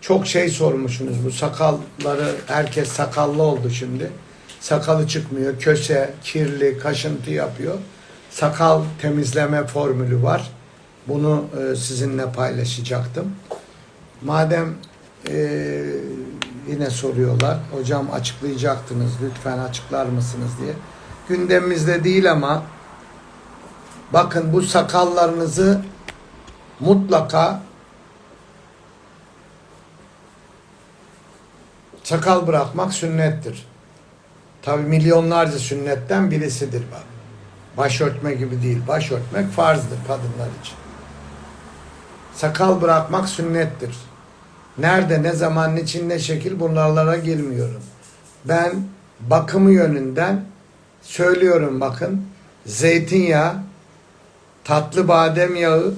Çok şey sormuşsunuz bu sakalları herkes sakallı oldu şimdi. Sakalı çıkmıyor, köse, kirli, kaşıntı yapıyor. Sakal temizleme formülü var. Bunu e, sizinle paylaşacaktım. Madem e, yine soruyorlar, hocam açıklayacaktınız, lütfen açıklar mısınız diye. Gündemimizde değil ama bakın bu sakallarınızı mutlaka Sakal bırakmak sünnettir. Tabi milyonlarca sünnetten birisidir bak. Başörtme gibi değil. Başörtmek farzdır kadınlar için. Sakal bırakmak sünnettir. Nerede, ne zaman, niçin, ne şekil bunlarlara girmiyorum. Ben bakımı yönünden söylüyorum bakın. Zeytinyağı, tatlı badem yağı,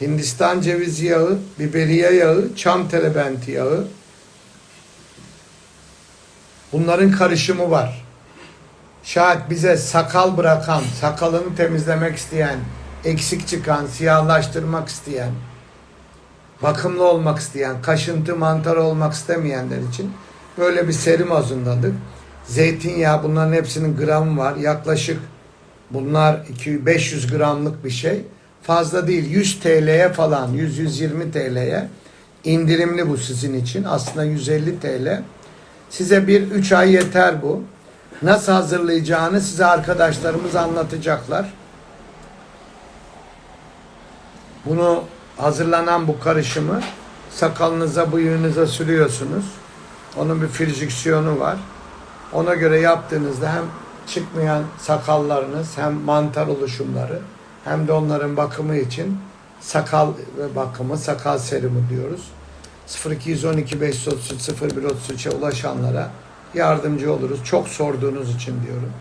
Hindistan cevizi yağı, biberiye yağı, çam terebenti yağı, Bunların karışımı var. Şayet bize sakal bırakan, sakalını temizlemek isteyen, eksik çıkan, siyahlaştırmak isteyen, bakımlı olmak isteyen, kaşıntı mantar olmak istemeyenler için böyle bir serum hazırladık. Zeytinyağı bunların hepsinin gramı var. Yaklaşık bunlar 200 500 gramlık bir şey. Fazla değil 100 TL'ye falan 100-120 TL'ye indirimli bu sizin için. Aslında 150 TL. Size bir üç ay yeter bu. Nasıl hazırlayacağını size arkadaşlarımız anlatacaklar. Bunu hazırlanan bu karışımı sakalınıza, bıyığınıza sürüyorsunuz. Onun bir friksisyonu var. Ona göre yaptığınızda hem çıkmayan sakallarınız hem mantar oluşumları hem de onların bakımı için sakal ve bakımı, sakal serumu diyoruz. 0212 533 0133'e ulaşanlara yardımcı oluruz. Çok sorduğunuz için diyorum.